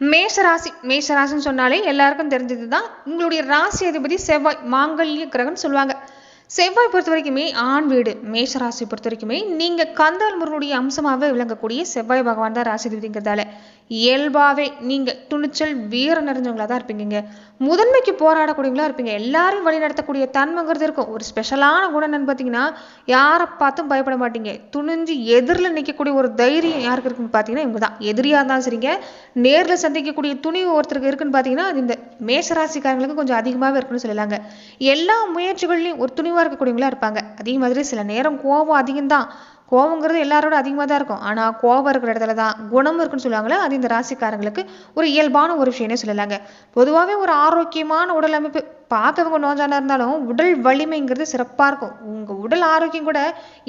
மேஷராசி மேஷராசின்னு சொன்னாலே எல்லாருக்கும் தெரிஞ்சது தான் உங்களுடைய ராசி அதிபதி செவ்வாய் மாங்கல்ய கிரகம்னு சொல்லுவாங்க. செவ்வாய் பொறுத்த வரைக்குமே ஆண் வீடு மேஷராசி பொறுத்த வரைக்குமே நீங்கள் கந்தால் முருகனுடைய அம்சமாகவே விளங்கக்கூடிய செவ்வாய் பகவான் தான் ராசி இயல்பாகவே நீங்கள் துணிச்சல் வீர நிறைஞ்சவங்களா தான் இருப்பீங்க முதன்மைக்கு போராடக்கூடியவங்களா இருப்பீங்க. எல்லாரையும் வழி நடத்தக்கூடிய தன்மைங்கிறது இருக்கும். ஒரு ஸ்பெஷலான குணம் என்னன்னு பார்த்தீங்கன்னா யாரை பார்த்தும் பயப்பட மாட்டீங்க. துணிஞ்சு எதிரில் நிற்கக்கூடிய ஒரு தைரியம் யாருக்கு இருக்குன்னு பார்த்தீங்கன்னா இவங்க தான். எதிரியாக இருந்தாலும் சரிங்க. நேரில் சந்திக்கக்கூடிய துணிவு ஒருத்தருக்கு இருக்குன்னு பார்த்தீங்கன்னா அது இந்த மேசராசிக்காரங்களுக்கு கொஞ்சம் அதிகமாகவே இருக்குன்னு சொல்லலாங்க. எல்லா முயற்சிகள்லையும் ஒரு துணிவாக இருக்கக்கூடியவங்களா இருப்பாங்க. அதே மாதிரி சில நேரம் கோபம் அதிகம்தான். கோபங்கிறது எல்லாரோட அதிகமாக தான் இருக்கும். ஆனால் கோபம் இருக்கிற இடத்துல தான் குணம் இருக்குன்னு சொல்லுவாங்களே அது இந்த ராசிக்காரங்களுக்கு ஒரு இயல்பான ஒரு விஷயம்னே சொல்லலாங்க. பொதுவாகவே ஒரு ஆரோக்கியமான உடல் அமைப்பு பார்க்கவங்க நோஞ்சானா இருந்தாலும் உடல் வலிமைங்கிறது சிறப்பாக இருக்கும். உங்கள் உடல் ஆரோக்கியம் கூட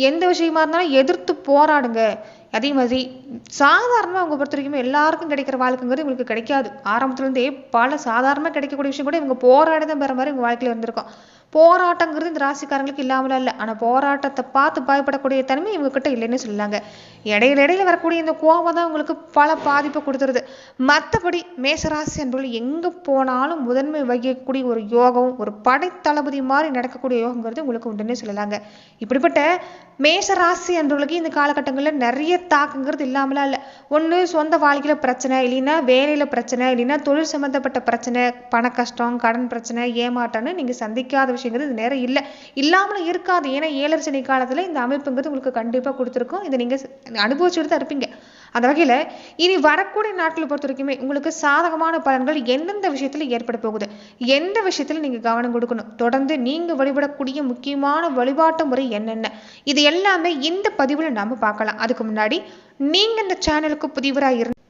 எந்த விஷயமா இருந்தாலும் எதிர்த்து போராடுங்க. அதே மாதிரி சாதாரணமாக அவங்க பொறுத்த வரைக்கும் எல்லாருக்கும் கிடைக்கிற வாழ்க்கைங்கிறது இவங்களுக்கு கிடைக்காது. ஆரம்பத்துலேருந்தே பல சாதாரணமாக கிடைக்கக்கூடிய விஷயம் கூட இவங்க போராடி தான் பெற மாதிரி இவங்க வாழ்க்கையில் இருந்திருக்கும். போராட்டங்கிறது இந்த ராசிக்காரங்களுக்கு இல்லாமலாம் இல்லை. ஆனால் போராட்டத்தை பார்த்து பயப்படக்கூடிய தன்மை இவங்க கிட்ட இல்லைன்னு சொல்லலாங்க இடையில இடையில வரக்கூடிய இந்த கோபம் தான் உங்களுக்கு பல பாதிப்பை கொடுத்துருது. மற்றபடி மேசராசி என்பவர்கள் எங்கே போனாலும் முதன்மை வகிக்கக்கூடிய ஒரு யோகம் ஒரு படைத்தளபதி மாதிரி நடக்கக்கூடிய யோகங்கிறது உங்களுக்கு உண்டுன்னே சொல்லலாங்க. இப்படிப்பட்ட மேசராசி என்பவர்களுக்கு இந்த காலகட்டங்களில் நிறைய தாக்கங்கிறது இல்லாமலாம் இல்லை. ஒன்று சொந்த வாழ்க்கையில் பிரச்சனை இல்லைன்னா வேலையில் பிரச்சனை இல்லைன்னா தொழில் சம்மந்தப்பட்ட பிரச்சனை பண கஷ்டம் கடன் பிரச்சனை ஏமாட்டம்னு நீங்கள் சந்திக்காத விஷயம் விஷயங்கிறது நேரம் இல்லை. இல்லாமலும் இருக்காது. ஏன்னா ஏழரை சனி காலத்தில் இந்த அமைப்புங்கிறது உங்களுக்கு கண்டிப்பாக கொடுத்துருக்கும். இதை நீங்கள் அனுபவிச்சுட்டு தான் இருப்பீங்க. அந்த வகையில் இனி வரக்கூடிய நாட்களை பொறுத்த வரைக்குமே உங்களுக்கு சாதகமான பலன்கள் எந்தெந்த விஷயத்தில் ஏற்பட போகுது? எந்த விஷயத்தில் நீங்கள் கவனம் கொடுக்கணும்? தொடர்ந்து நீங்கள் வழிபடக்கூடிய முக்கியமான வழிபாட்டு முறை என்னென்ன? இது எல்லாமே இந்த பதிவில் நாம் பார்க்கலாம். அதுக்கு முன்னாடி நீங்கள் இந்த சேனலுக்கு புதிவராக இருந்து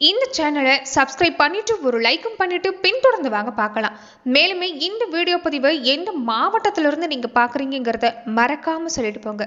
இந்த சேனலை சப்ஸ்கிரைப் பண்ணிட்டு ஒரு லைக்கும் பண்ணிட்டு பின்தொடர்ந்து வாங்க பார்க்கலாம். மேலுமே இந்த வீடியோ பதிவை எந்த மாவட்டத்திலிருந்து நீங்கள் பார்க்குறீங்கிறத மறக்காமல் சொல்லிட்டு போங்க.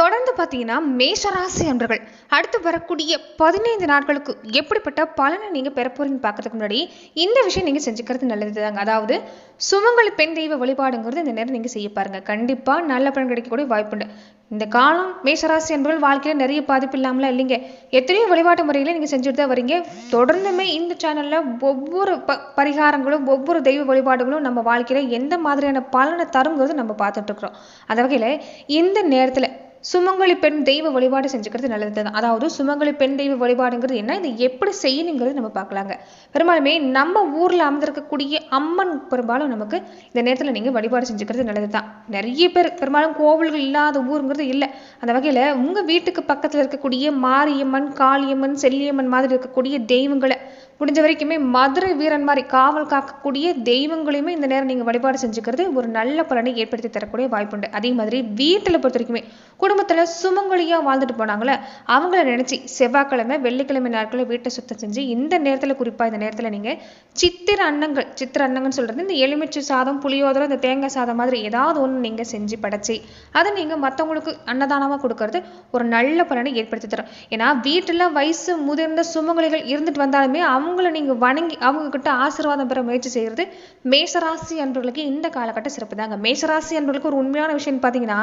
தொடர்ந்து பார்த்தீங்கன்னா மேஷராசி அன்பர்கள் அடுத்து வரக்கூடிய பதினைந்து நாட்களுக்கு எப்படிப்பட்ட பலனை நீங்கள் பெற போறீங்கன்னு பார்க்கறதுக்கு முன்னாடி இந்த விஷயம் நீங்கள் செஞ்சுக்கிறது நல்லது தாங்க. அதாவது சுமங்கலி பெண் தெய்வ வழிபாடுங்கிறது இந்த நேரம் நீங்கள் செய்ய பாருங்க. கண்டிப்பாக நல்ல பலன் கிடைக்கக்கூடிய வாய்ப்புண்டு இந்த காலம் மேஷராசி என்பவர்கள் வாழ்க்கையில் நிறைய பாதிப்பு இல்லாமலாம் இல்லைங்க. எத்தனையோ வழிபாட்டு முறைகளை நீங்கள் செஞ்சுட்டு தான் வரீங்க. தொடர்ந்துமே இந்த சேனலில் ஒவ்வொரு ப பரிகாரங்களும் ஒவ்வொரு தெய்வ வழிபாடுகளும் நம்ம வாழ்க்கையில் எந்த மாதிரியான பலனை தருங்கிறது நம்ம பார்த்துட்டு இருக்கிறோம். அந்த வகையில் இந்த நேரத்தில் சுமங்கலி பெண் தெய்வ வழிபாடு செஞ்சுக்கிறது நல்லது தான் அதாவது சுமங்கலி பெண் தெய்வ வழிபாடுங்கிறது என்ன? இது எப்படி செய்யணுங்கிறது நம்ம பார்க்கலாங்க. பெரும்பாலுமே நம்ம ஊரில் அமர்ந்திருக்கக்கூடிய அம்மன் பெரும்பாலும் நமக்கு இந்த நேரத்தில் நீங்கள் வழிபாடு செஞ்சுக்கிறது நல்லது தான் நிறைய பேர் பெரும்பாலும் கோவில்கள் இல்லாத ஊருங்கிறது இல்லை. அந்த வகையில் உங்கள் வீட்டுக்கு பக்கத்தில் இருக்கக்கூடிய மாரியம்மன் காளியம்மன் செல்லியம்மன் மாதிரி இருக்கக்கூடிய தெய்வங்களை முடிஞ்ச வரைக்குமே மதுரை வீரன் மாதிரி காவல் காக்கக்கூடிய தெய்வங்களையுமே இந்த நேரம் நீங்கள் வழிபாடு செஞ்சுக்கிறது ஒரு நல்ல பலனை ஏற்படுத்தி தரக்கூடிய வாய்ப்புண்டு அதே மாதிரி வீட்டில் பொறுத்த வரைக்குமே குடும்பத்தில் சுமங்கலியாக வாழ்ந்துட்டு போனாங்களே அவங்கள நினச்சி செவ்வாய்க்கிழமை வெள்ளிக்கிழமை நாட்களில் வீட்டை சுத்தம் செஞ்சு இந்த நேரத்தில் குறிப்பாக இந்த நேரத்தில் நீங்கள் சித்திர அன்னங்கள் சித்திர அன்னங்கள்னு சொல்கிறது இந்த எலுமிச்சை சாதம் புளியோதரை இந்த தேங்காய் சாதம் மாதிரி ஏதாவது ஒன்று நீங்கள் செஞ்சு படைச்சி அதை நீங்கள் மற்றவங்களுக்கு அன்னதானமாக கொடுக்கறது ஒரு நல்ல பலனை ஏற்படுத்தி தரும். ஏன்னா வீட்டில் வயசு முதிர்ந்த சுமங்கலிகள் இருந்துட்டு வந்தாலுமே அவங்கள நீங்கள் வணங்கி அவங்க கிட்ட ஆசீர்வாதம் பெற முயற்சி செய்கிறது மேசராசி அன்பர்களுக்கு இந்த காலகட்ட சிறப்பு தாங்க மேசராசி அன்பர்களுக்கு ஒரு உண்மையான விஷயம் பார்த்தீங்கன்னா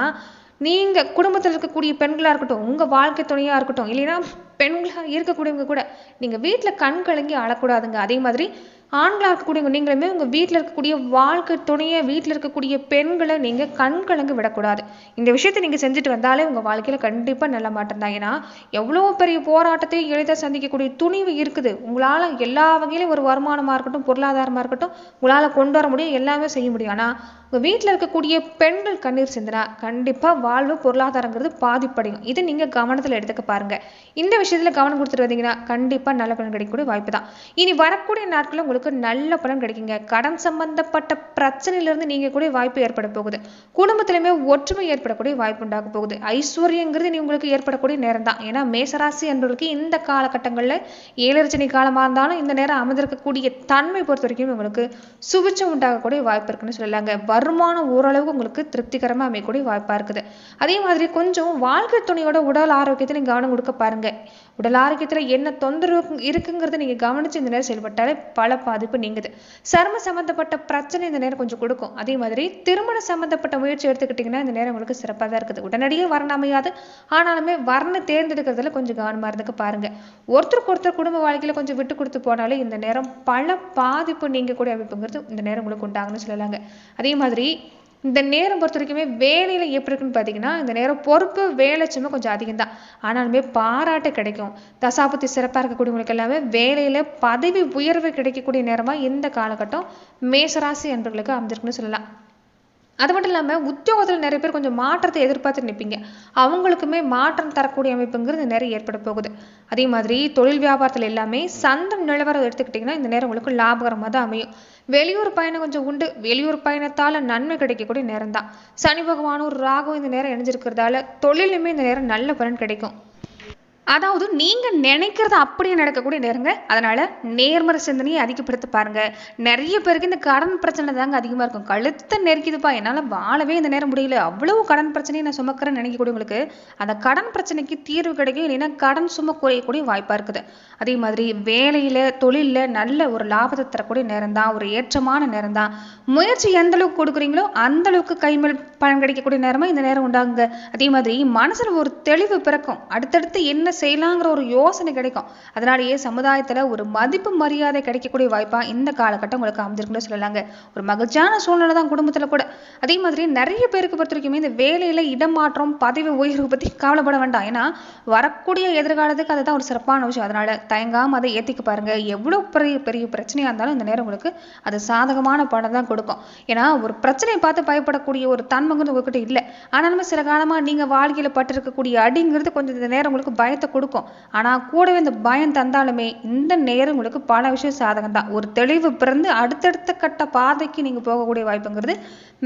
நீங்கள் குடும்பத்தில் இருக்கக்கூடிய பெண்களாக இருக்கட்டும் உங்கள் வாழ்க்கை துணையாக இருக்கட்டும் இல்லைன்னா பெண்களாக இருக்கக்கூடியவங்க கூட நீங்கள் வீட்டில் கண் கலங்கி அழக்கூடாதுங்க அதே மாதிரி ஆண்களாக இருக்கக்கூடியவங்க நீங்களுமே உங்கள் வீட்டில் இருக்கக்கூடிய வாழ்க்கை துணையை வீட்டில் இருக்கக்கூடிய பெண்களை நீங்கள் கண் கலங்கி விடக்கூடாது. இந்த விஷயத்தை நீங்கள் செஞ்சுட்டு வந்தாலே உங்கள் வாழ்க்கையில் கண்டிப்பாக நல்ல மாற்றம் தான். ஏன்னா எவ்வளோ பெரிய போராட்டத்தையும் எளிதாக சந்திக்கக்கூடிய துணிவு இருக்குது. உங்களால் எல்லா வகையிலும் ஒரு வருமானமாக இருக்கட்டும் பொருளாதாரமாக இருக்கட்டும் உங்களால் கொண்டு வர முடியும் எல்லாமே செய்ய முடியும். ஆனால் உங்கள் வீட்டில் இருக்கக்கூடிய பெண்கள் கண்ணீர் சிந்தினா கண்டிப்பாக வாழ்வு பொருளாதாரங்கிறது பாதிப்படையும். இதை நீங்கள் கவனத்தில் எடுத்துக்க பாருங்கள் இந்த விஷயத்தில் கவனம் கொடுத்துட்டு வந்தீங்கன்னா கண்டிப்பா நல்ல பலன் கிடைக்கக்கூடிய வாய்ப்பு தான் இனி வரக்கூடிய நாட்களில் உங்களுக்கு நல்ல பலன் கிடைக்குங்க. கடன் சம்பந்தப்பட்ட பிரச்சனையிலிருந்து நீங்க கூட வாய்ப்பு ஏற்பட போகுது. குடும்பத்திலுமே ஒற்றுமை ஏற்படக்கூடிய வாய்ப்பு உண்டாக போகுது. ஐஸ்வர்யங்கிறது நீ உங்களுக்கு ஏற்படக்கூடிய நேரம் தான் ஏன்னா மேசராசி என்பவர்களுக்கு இந்த காலகட்டங்களில் ஏழரச்சனை காலமா இருந்தாலும் இந்த நேரம் அமர்ந்திருக்கக்கூடிய தன்மை பொறுத்த வரைக்கும் உங்களுக்கு சுபிச்சம் உண்டாகக்கூடிய வாய்ப்பு இருக்குன்னு சொல்லலாங்க. வருமானம் ஓரளவுக்கு உங்களுக்கு திருப்திகரமா அமையக்கூடிய வாய்ப்பா இருக்குது. அதே மாதிரி கொஞ்சம் வாழ்க்கை துணையோட உடல் ஆரோக்கியத்தை நீங்கள் கவனம் கொடுக்க பாருங்க. உடல் ஆரோக்கியத்துல என்ன தொந்தரவு இருக்குங்கிறத நீங்க கவனிச்சு இந்த நேரம் செயல்பட்டாலே பல பாதிப்பு நீங்குது. சர்ம சம்பந்தப்பட்ட பிரச்சனை இந்த நேரம் கொஞ்சம் கொடுக்கும். அதே மாதிரி திருமண சம்பந்தப்பட்ட முயற்சி எடுத்துக்கிட்டீங்கன்னா இந்த நேரம் உங்களுக்கு சிறப்பாக தான் இருக்குது. உடனடியே வரணும் அமையாது. ஆனாலுமே வரணும் தேர்ந்தெடுக்கிறதுல கொஞ்சம் கவனமா இருந்துக்க பாருங்க. ஒருத்தருக்கு ஒருத்தர் குடும்ப வாழ்க்கையில கொஞ்சம் விட்டு கொடுத்து போனாலே இந்த நேரம் பல பாதிப்பு நீங்கக்கூடிய அமைப்புங்கிறது இந்த நேரம் உங்களுக்கு உண்டாகுன்னு சொல்லலாங்க. அதே மாதிரி இந்த நேரம் பொறுத்த வரைக்குமே வேலையில எப்படி இருக்குன்னு பார்த்தீங்கன்னா இந்த நேரம் பொறுப்பு வேலை சும்மா கொஞ்சம் அதிகம் தான் ஆனாலுமே பாராட்டு கிடைக்கும். தசாபத்தி சிறப்பாக இருக்கக்கூடியவங்களுக்கு எல்லாமே வேலையில பதவி உயர்வு கிடைக்கக்கூடிய நேரமா இந்த காலகட்டம் மேசராசி என்பவர்களுக்கு அமைஞ்சிருக்குன்னு சொல்லலாம். அது மட்டும் இல்லாமல் உத்தியோகத்தில் நிறைய பேர் கொஞ்சம் மாற்றத்தை எதிர்பார்த்து நிற்பீங்க அவங்களுக்குமே மாற்றம் தரக்கூடிய அமைப்புங்கிறது நிறைய ஏற்பட போகுது. அதே மாதிரி தொழில் வியாபாரத்தில் எல்லாமே சந்தம் நிலவரம் எடுத்துக்கிட்டிங்கன்னா இந்த நேரம் உங்களுக்கு லாபகரமாக தான் அமையும். வெளியூர் பயணம் கொஞ்சம் உண்டு. வெளியூர் பயணத்தால் நன்மை கிடைக்கக்கூடிய நேரம் தான் சனி பகவானும் ராகும் இந்த நேரம் இணைஞ்சிருக்கிறதால தொழிலுமே இந்த நேரம் நல்ல பலன் கிடைக்கும். அதாவது நீங்கள் நினைக்கிறது அப்படியே நடக்கக்கூடிய நேரங்க. அதனால் நேர்மறை சிந்தனையை அதிகப்படுத்த பாருங்க. நிறைய பேருக்கு இந்த கடன் பிரச்சனை தாங்க அதிகமாக இருக்கும். கழுத்தை நெருக்கிதுப்பா. என்னால் வாழவே இந்த நேரம் முடியல. அவ்வளவு கடன் பிரச்சனையை நான் சுமக்கிறேன்னு நினைக்கக்கூடியவங்களுக்கு அந்த கடன் பிரச்சனைக்கு தீர்வு கிடைக்கும் இல்லைன்னா கடன் சும குறையக்கூடிய வாய்ப்பாக இருக்குது. அதே மாதிரி வேலையில் தொழிலில் நல்ல ஒரு லாபத்தை தரக்கூடிய நேரம் தான் ஒரு ஏற்றமான நேரம் தான் முயற்சி எந்த அளவுக்கு கொடுக்குறீங்களோ அந்த அளவுக்கு கைமேல் பலன் கிடைக்கக்கூடிய நேரமாக இந்த நேரம் உண்டாகுங்க. அதே மாதிரி மனசில் ஒரு தெளிவு பிறக்கும். அடுத்தடுத்து என்ன செய்யலாங்கிற ஒரு யோசனை கிடைக்கும். அதனாலேயே சமுதாயத்துல ஒரு மதிப்பு மரியாதை கிடைக்கக்கூடிய வாய்ப்பா இந்த காலகட்டம் உங்களுக்கு அமைஞ்சிருக்குன்னு சொல்லலாங்க. ஒரு மகிழ்ச்சியான சூழ்நிலை தான் குடும்பத்துல கூட. அதே மாதிரி நிறைய பேருக்கு பொறுத்த வரைக்குமே இந்த வேலையில இடமாற்றம் பதவி உயர்வு பற்றி கவலைப்பட வேண்டாம். ஏன்னா வரக்கூடிய எதிர்காலத்துக்கு அதுதான் ஒரு சிறப்பான விஷயம். அதனால தயங்காமல் அதை ஏற்றிக்க பாருங்க. எவ்வளோ பெரிய பெரிய பிரச்சனையாக இருந்தாலும் இந்த நேரம் உங்களுக்கு அது சாதகமான படம் தான் கொடுக்கும். ஏன்னா ஒரு பிரச்சனையை பார்த்து பயப்படக்கூடிய ஒரு தன்மைங்கிறது உங்ககிட்ட இல்லை. ஆனாலுமே சில காலமா நீங்க வாழ்க்கையில் பட்டிருக்கக்கூடிய அடிங்கிறது கொஞ்சம் இந்த நேரம் உங்களுக்கு பயத்தை கொடுக்கும். ஆனால் கூடவே இந்த பயம் தந்தாலுமே இந்த நேரம் உங்களுக்கு பல விஷயம் சாதகம் தான் ஒரு தெளிவு பிறந்து அடுத்தடுத்த கட்ட பாதைக்கு நீங்க போகக்கூடிய வாய்ப்புங்கிறது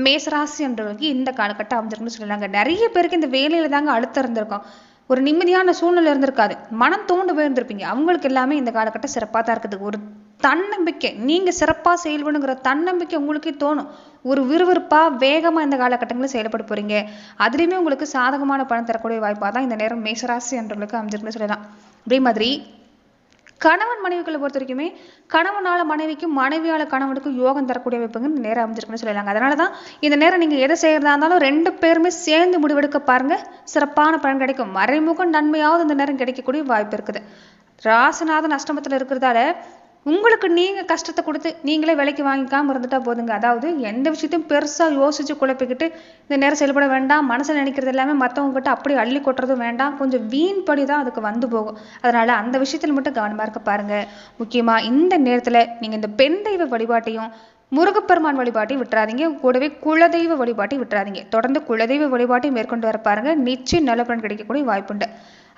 மேசராசி என்றவர்களுக்கு இந்த காலகட்டம் அமைஞ்சிருக்குன்னு சொல்லலாங்க நிறைய பேருக்கு இந்த வேலையில தாங்க அழுத்தம் இருந்திருக்கும். ஒரு நிம்மதியான சூழ்நிலை இருந்திருக்காது. மனம் தோண்டு போயிருந்திருப்பீங்க. அவங்களுக்கு எல்லாமே இந்த காலகட்டம் சிறப்பாக தான் இருக்குது. ஒரு தன்னம்பிக்கை நீங்க சிறப்பாக செயல்படுங்கிற தன்னம்பிக்கை உங்களுக்கே தோணும். ஒரு விறுவிறுப்பா வேகமா இந்த காலகட்டங்களில் செயல்பட போறீங்க. அதுலயுமே உங்களுக்கு சாதகமான பணம் தரக்கூடிய வாய்ப்பாக தான் இந்த நேரம் மேசராசி என்றவங்களுக்கு அமைஞ்சிருக்குன்னு சொல்லலாம். அதே மாதிரி கணவன் மனைவிகளை பொறுத்த வரைக்குமே கணவனால மனைவிக்கும் மனைவியால கணவனுக்கும் யோகம் தரக்கூடிய அமைப்புங்க இந்த நேரம் அமைஞ்சிருக்குன்னு சொல்லலாங்க. அதனால தான் இந்த நேரம் நீங்க எதை செய்யறதா இருந்தாலும் ரெண்டு பேருமே சேர்ந்து முடிவெடுக்க பாருங்க. சிறப்பான பலன் கிடைக்கும். மறைமுக நன்மையாவது இந்த நேரம் கிடைக்கக்கூடிய வாய்ப்பு இருக்குது. ராசிநாதன் அஷ்டமத்தில் இருக்கிறதால உங்களுக்கு நீங்கள் கஷ்டத்தை கொடுத்து நீங்களே விலைக்கு வாங்கிக்காமல் இருந்துட்டா போதுங்க. அதாவது எந்த விஷயத்தையும் பெருசாக யோசித்து குழப்பிக்கிட்டு இந்த நேரம் செயல்பட வேண்டாம் மனசில் நினைக்கிறது எல்லாமே மற்றவங்ககிட்ட அப்படி அள்ளி கொட்டுறதும் வேண்டாம். கொஞ்சம் வீண் படி தான் அதுக்கு வந்து போகும். அதனால் அந்த விஷயத்தில் மட்டும் கவனமாக இருக்க பாருங்கள் முக்கியமாக இந்த நேரத்தில் நீங்கள் இந்த பெண் தெய்வ வழிபாட்டையும் முருகப்பெருமான் வழிபாட்டையும் விட்டுறாதீங்க. கூடவே குலதெய்வ வழிபாட்டையும் விட்டுறாதீங்க. தொடர்ந்து குலதெய்வ வழிபாட்டையும் மேற்கொண்டு வர பாருங்கள் நிச்சயம் நல்ல பலன் கிடைக்கக்கூடிய வாய்ப்புண்டு.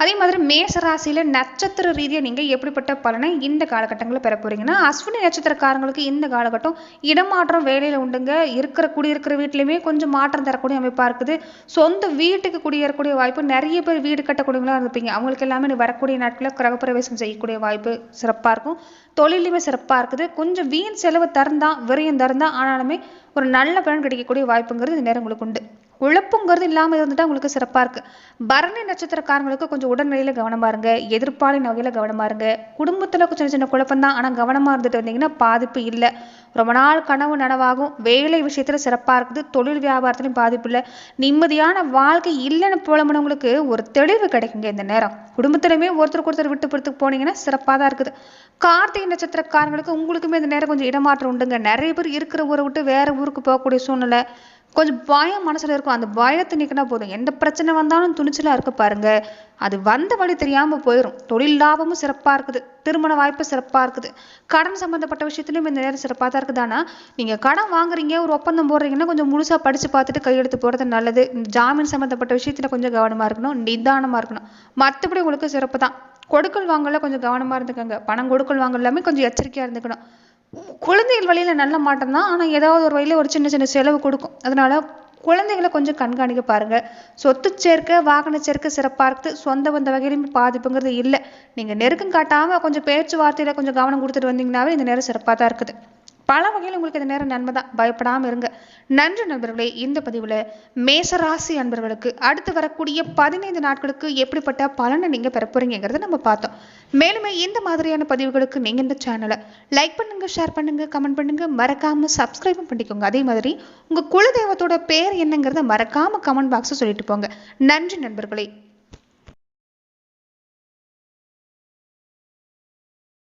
அதே மாதிரி மேச ராசியில் நட்சத்திர ரீதியாக நீங்கள் எப்படிப்பட்ட பலனை இந்த காலகட்டங்களில் பெற போகிறீங்கன்னா அஸ்வினி நட்சத்திரக்காரங்களுக்கு இந்த காலகட்டம் இடமாற்றம் வேலையில் உண்டுங்க. இருக்கிற குடியிருக்கிற வீட்லையுமே கொஞ்சம் மாற்றம் தரக்கூடிய அமைப்பாக இருக்குது. சொந்த வீட்டுக்கு குடியேறக்கூடிய வாய்ப்பு நிறைய பேர் வீடு கட்டக்கூடியவங்களாக இருப்பீங்க அவங்களுக்கு எல்லாமே நீ வரக்கூடிய நாட்களில் கிரகப்பிரவேசம் செய்யக்கூடிய வாய்ப்பு சிறப்பாக இருக்கும். தொழிலுமே சிறப்பாக இருக்குது. கொஞ்சம் வீண் செலவு தருந்தான் விரயம் தரந்தான் ஆனாலுமே ஒரு நல்ல பலன் கிடைக்கக்கூடிய வாய்ப்புங்கிறது இந்த நேரம் உங்களுக்கு உண்டு. உழப்புங்கிறது இல்லாம இருந்துட்டா உங்களுக்கு சிறப்பா இருக்கு. பரணி நட்சத்திரக்காரங்களுக்கு கொஞ்சம் உடல்நிலையில கவனமா இருங்க. எதிர்ப்பாளின் வகையில கவனமா இருங்க. குடும்பத்துல சின்ன சின்ன குழப்பம் தான். ஆனா கவனமா இருந்துட்டு வந்தீங்கன்னா பாதிப்பு இல்லை. ரொம்ப நாள் கனவு நனவாகும். வேலை விஷயத்துல சிறப்பா இருக்குது. தொழில் வியாபாரத்திலையும் பாதிப்பு இல்லை. நிம்மதியான வாழ்க்கை இல்லைன்னு புலம்புனவங்களுக்கு ஒரு தெளிவு கிடைக்குங்க இந்த நேரம். குடும்பத்திலுமே ஒருத்தருக்கு ஒருத்தர் விட்டு பொறுத்துக்கு போனீங்கன்னா சிறப்பாக தான் இருக்குது. கார்த்திகை நட்சத்திரக்காரங்களுக்கு உங்களுக்குமே இந்த நேரம் கொஞ்சம் இடமாற்றம் உண்டுங்க. நிறைய பேர் இருக்கிற ஊரை விட்டு வேற ஊருக்கு போகக்கூடிய சூழ்நிலை கொஞ்சம் பயம் மனசுல இருக்கும். அந்த பயத்தை நிற்கினா போதும். எந்த பிரச்சனை வந்தாலும் துணிச்சலா இருக்க பாருங்க. அது வந்த வழி தெரியாம போயிடும் தொழில் லாபமும் சிறப்பாக இருக்குது. திருமண வாய்ப்பு சிறப்பா இருக்குது. கடன் சம்மந்தப்பட்ட விஷயத்துலயும் இந்த நேரம் சிறப்பாக தான் இருக்குது. ஆனா நீங்க கடன் வாங்குறீங்க ஒரு ஒப்பந்தம் போடுறீங்கன்னா கொஞ்சம் முழுசா படிச்சு பார்த்துட்டு கையெழுத்து போடுறது நல்லது. ஜாமீன் சம்மந்தப்பட்ட விஷயத்துல கொஞ்சம் கவனமா இருக்கணும். நிதானமாக இருக்கணும். மற்றபடி உங்களுக்கு சிறப்பு தான். கொடுக்கல் வாங்கல கொஞ்சம் கவனமாக இருந்துக்கோங்க. பணம் கொடுக்கல் வாங்கலாமே கொஞ்சம் எச்சரிக்கையாக இருந்துக்கணும். குழந்தைகள் வழியில் நல்ல மாட்டம் தான். ஆனால் ஏதாவது ஒரு வழியில் ஒரு சின்ன சின்ன செலவு கொடுக்கும். அதனால குழந்தைகளை கொஞ்சம் கண்காணிக்க பாருங்க. சொத்து சேர்க்கை வாகன சேர்க்கை சிறப்பாக இருக்குது சொந்த வந்த வகையிலுமே பாதிப்புங்கிறது இல்லை. நீங்கள் நெருக்கம் காட்டாமல் கொஞ்சம் பேச்சுவார்த்தையில் கொஞ்சம் கவனம் கொடுத்துட்டு வந்தீங்கன்னாவே இந்த நேரம் சிறப்பாக தான் இருக்குது. பல வகையில் உங்களுக்கு இந்த நேரம் நன்மை தான் பயப்படாமல் இருங்க. நன்றி நண்பர்களே இந்த பதிவில் மேசராசி அன்பர்களுக்கு அடுத்து வரக்கூடிய பதினைந்து நாட்களுக்கு எப்படிப்பட்ட பலனை நீங்கள் பெற போறீங்கிறத நம்ம பார்த்தோம். மேலுமே இந்த மாதிரியான பதிவுகளுக்கு நீங்கள் இந்த சேனலை லைக் பண்ணுங்க ஷேர் பண்ணுங்க கமெண்ட் பண்ணுங்க. மறக்காம சப்ஸ்கிரைபும் பண்ணிக்கோங்க. அதே மாதிரி உங்கள் குலதெய்வத்தோட பேர் என்னங்கிறத மறக்காம கமெண்ட் பாக்ஸை சொல்லிட்டு போங்க. நன்றி நண்பர்களே.